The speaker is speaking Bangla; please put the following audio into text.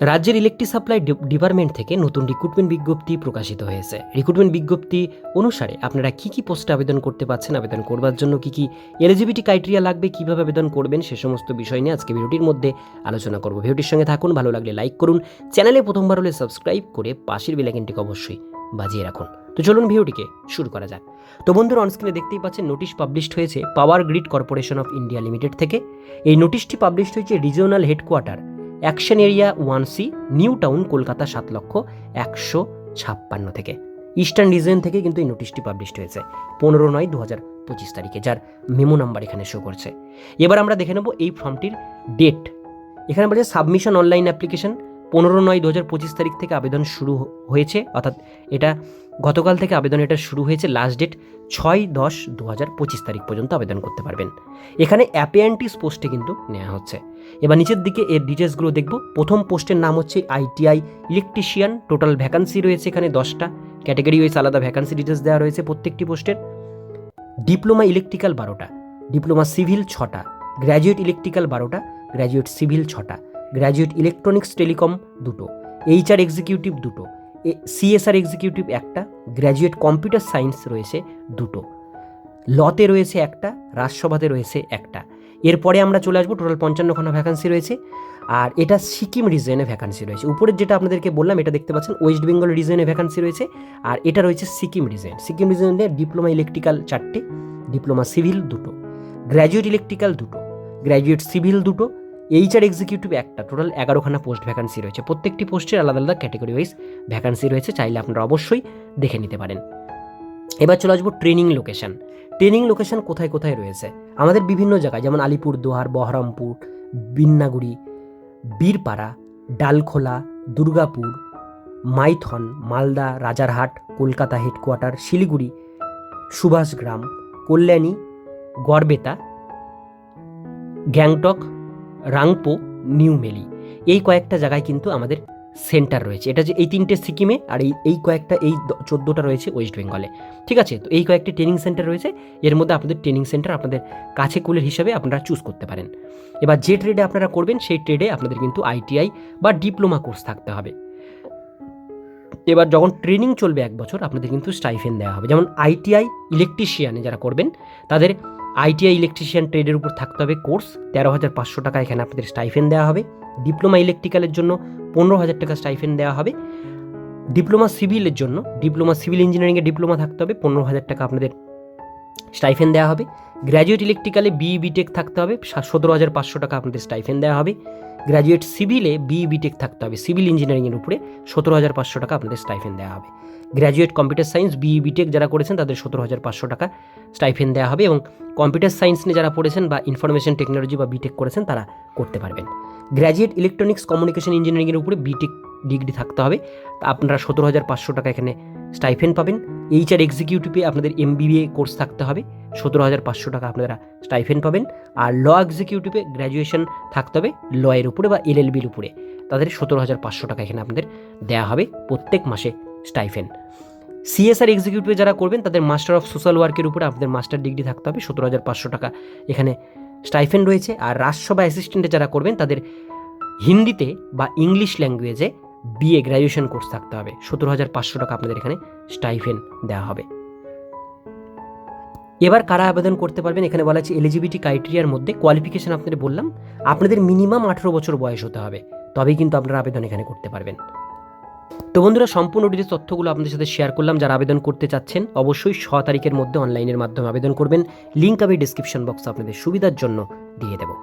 রাজ্যের ইলেকট্রিক সাপ্লাই ডিপার্টমেন্ট থেকে নতুন রিক্রুটমেন্ট বিজ্ঞপ্তি প্রকাশিত হয়েছে। রিক্রুটমেন্ট বিজ্ঞপ্তি অনুসারে আপনারা কি কি পোস্টে আবেদন করতে পারছেন, আবেদন করবার জন্য কি কি এলিজিবিলিটি ক্রাইটেরিয়া লাগবে, কীভাবে আবেদন করবেন সে সমস্ত বিষয় নিয়ে আজকে ভিডিওটির মধ্যে আলোচনা করব। ভিডিওটির সঙ্গে থাকুন, ভালো লাগলে লাইক করুন। চ্যানেলে প্রথমবার হলে সাবস্ক্রাইব করে পাশের বেলাইকনটিকে অবশ্যই বাজিয়ে রাখুন। তো চলুন ভিডিওটিকে শুরু করা যাক। তো বন্ধুরা অনস্ক্রিনে দেখতেই পাচ্ছেন নোটিশ পাবলিশড হয়েছে power grid corporation of India limited থেকে। এই নোটিশটি পাবলিশড হয়েছে regional headquarter action area one C, new town, Kolkata সাত লক্ষ একশো ছাপ্পান্ন থেকে। ইস্টার্ন রিজন থেকে কিন্তু এই নোটিশটি পাবলিশড হয়েছে, পনেরো নয় দু হাজার পঁচিশ তারিখে, যার মেমো নাম্বার এখানে শো করছে। এবার আমরা দেখে নেব এই ফর্মটির ডেট এখানে বলছে সাবমিশন অনলাইন অ্যাপ্লিকেশন পনেরো নয় দু হাজার পঁচিশ তারিখ থেকে আবেদন শুরু হয়েছে, অর্থাৎ এটা গতকাল থেকে আবেদন এটা শুরু হয়েছে লাস্ট ডেট ছয় দশ দু হাজার পঁচিশ তারিখ পর্যন্ত আবেদন করতে পারবেন। এখানে অ্যাপিয়ান্টিস পোস্টে কিন্তু নেওয়া হচ্ছে। এবার নিচের দিকে এর ডিটেলসগুলো দেখব। প্রথম পোস্টের নাম হচ্ছে আইটিআই ইলেকট্রিশিয়ান টোটাল ভ্যাকান্সি রয়েছে এখানে দশটা। ক্যাটাগরি ওয়াইজ আলাদা ভ্যাকান্সি ডিটেলস দেওয়া রয়েছে প্রত্যেকটি পোস্টের ডিপ্লোমা ইলেকট্রিক্যাল বারোটা ডিপ্লোমা সিভিল ছটা গ্র্যাজুয়েট ইলেকট্রিক্যাল বারোটা গ্র্যাজুয়েট সিভিল ছটা গ্র্যাজুয়েট ইলেকট্রনিক্স টেলিকম দুটো এইচআর এক্সিকিউটিভ দুটো সিএসআর এক্সিকিউটিভ একটা গ্র্যাজুয়েট কম্পিউটার সায়েন্স রয়েছে দুটো। লতে রয়েছে একটা, রাজসভাতে রয়েছে একটা। এরপরে আমরা চলে আসব, টোটাল পঞ্চান্নখানা ভ্যাকান্সি রয়েছে। আর এটা সিকিম রিজনে ভ্যাকান্সি রয়েছে। উপরের যেটা আপনাদেরকে বললাম, এটা দেখতে পাচ্ছেন ওয়েস্ট বেঙ্গল রিজনে ভ্যাকান্সি রয়েছে। আর এটা রয়েছে সিকিম রিজন সিকিম রিজনে ডিপ্লোমা ইলেকট্রিক্যাল চারটে ডিপ্লোমা সিভিল দুটো। গ্র্যাজুয়েট ইলেকট্রিক্যাল দুটো। গ্র্যাজুয়েট সিভিল দুটো। এইচআর এক্সিকিউটিভ একটা টোটাল এগারোখানা পোস্ট ভ্যাকান্সি রয়েছে। প্রত্যেকটি পোস্টের আলাদা আলাদা ক্যাটাগরি ওয়াইজ ভ্যাকান্সি রয়েছে, চাইলে আপনারা অবশ্যই দেখে নিতে পারেন। এবার চলে আসব ট্রেনিং লোকেশন ট্রেনিং লোকেশন কোথায় কোথায় রয়েছে? আমাদের বিভিন্ন জায়গায়, যেমন আলিপুরদুয়ার, বহরমপুর, বিন্নাগুড়ি, বীরপাড়া, ডালখোলা, দুর্গাপুর, মাইথন, মালদা, রাজারহাট, কলকাতা হেডকোয়ার্টার শিলিগুড়ি, সুভাষগ্রাম, কল্যাণী, গড়বেতা, গ্যাংটক রাংপো, নিউ মেলি। এই কয়েকটা জায়গায় কিন্তু আমাদের সেন্টার রয়েছে। এটা যে এই তিনটে সিকিমে আর এই এই কয়েকটা, এই চোদ্দোটা রয়েছে ওয়েস্ট বেঙ্গলে। ঠিক আছে? তো এই কয়েকটি ট্রেনিং সেন্টার রয়েছে। এর মধ্যে আপনাদের ট্রেনিং সেন্টার আপনাদের কাছে কুলের হিসাবে আপনারা চুজ করতে পারেন। এবার যে ট্রেডে আপনারা করবেন, সেই ট্রেডে আপনাদের কিন্তু আইটিআই বা ডিপ্লোমা কোর্স থাকতে হবে। এবার যখন ট্রেনিং চলবে এক বছর, আপনাদের কিন্তু স্টাইফেন দেওয়া হবে। যেমন আইটিআই ইলেকট্রিশিয়ানে যারা করবেন, তাদের আইটিআই ইলেকট্রিশিয়ান ট্রেডের উপর থাকতে হবে কোর্স। তেরো হাজার পাঁচশো টাকা এখানে আপনাদের স্টাইফেন দেওয়া হবে। ডিপ্লোমা ইলেকট্রিক্যালের জন্য পনেরো হাজার টাকা স্টাইফেন দেওয়া হবে। ডিপ্লোমা সিভিলের জন্য, ডিপ্লোমা সিভিল ইঞ্জিনিয়ারিংয়ে ডিপ্লোমা থাকতে হবে, পনেরো হাজার টাকা আপনাদের স্টাইফেন দেওয়া হবে। গ্র্যাজুয়েট ইলেকট্রিক্যালে বিই বিটেক থাকতে হবে সতেরো হাজার পাঁচশো টাকা আপনাদের স্টাইফেন দেওয়া হবে। গ্র্যাজুয়েট সিভিলে বিই বিটেক থাকতে হবে, সিভিল ইঞ্জিনিয়ারিংয়ের উপরে সতেরো হাজার পাঁচশো টাকা আপনাদের স্টাইফেন দেওয়া হবে। Graduate computer science BE B Tech যারা করেছেন তাদের সতেরো হাজার পাঁচশো টাকা স্টাইফেন দেওয়া হবে এবং কম্পিউটার সায়েন্স নিয়ে যারা পড়েছেন বা ইনফরমেশন টেকনোলজি বা বিটেক করেছেন, তারা করতে পারবেন। গ্র্যাজুয়েট ইলেকট্রনিক্স কমিউনিকেশন ইঞ্জিনিয়ারিংয়ের উপরে বিটেক ডিগ্রি থাকতে হবে। তা আপনারা সতেরো হাজার পাঁচশো টাকা এখানে স্টাইফেন পাবেন। এইচআর এক্সিকিউটিভে আপনাদের এমবিবিএ কোর্স থাকতে হবে। সতেরো হাজার পাঁচশো টাকা আপনারা স্টাইফেন পাবেন। আর ল এক্সিকিউটিভে গ্র্যাজুয়েশন থাকতে হবে লয়ের উপরে বা এলএলবির উপরে। তাদের সতেরো হাজার পাঁচশো টাকা এখানে আপনাদের দেওয়া হবে প্রত্যেক মাসে স্টাইফেন সিএসআর এক্সিকিউটিভে যারা করবেন, তাদের মাস্টার অফ সোশ্যাল ওয়ার্কের উপরে আপনাদের মাস্টার ডিগ্রি থাকতে হবে, সতেরো হাজার পাঁচশো টাকা। এখানে স্টাইফেন রয়েছে, আর রাজসভা অ্যাসিস্ট্যান্টে যারা করবেন, তাদের হিন্দিতে বা ইংলিশ ল্যাঙ্গুয়েজে বিএ গ্র্যাজুয়েশন কোর্স থাকতে হবে, সতেরো হাজার পাঁচশো টাকা আপনাদের এখানে স্টাইফেন দেওয়া হবে। এবার কারা আবেদন করতে পারবেন, এখানে বলা আছে এলিজিবিলিটি ক্রাইটেরিয়ার মধ্যে কোয়ালিফিকেশন আপনাদের বললাম, আপনাদের মিনিমাম আঠেরো বছর বয়স হতে হবে, তবেই কিন্তু আপনারা আবেদন এখানে করতে পারবেন। তো বন্ধুরা, সম্পূর্ণ ডিটেলস তথ্যগুলো আপনাদের সাথে শেয়ার করলাম। যারা আবেদন করতে চাচ্ছেন, অবশ্যই ছ তারিখের মধ্যে অনলাইনের মাধ্যমে আবেদন করবেন। লিঙ্ক আমি ডিসক্রিপশন বক্সে আপনাদের সুবিধার জন্য দিয়ে দেবো।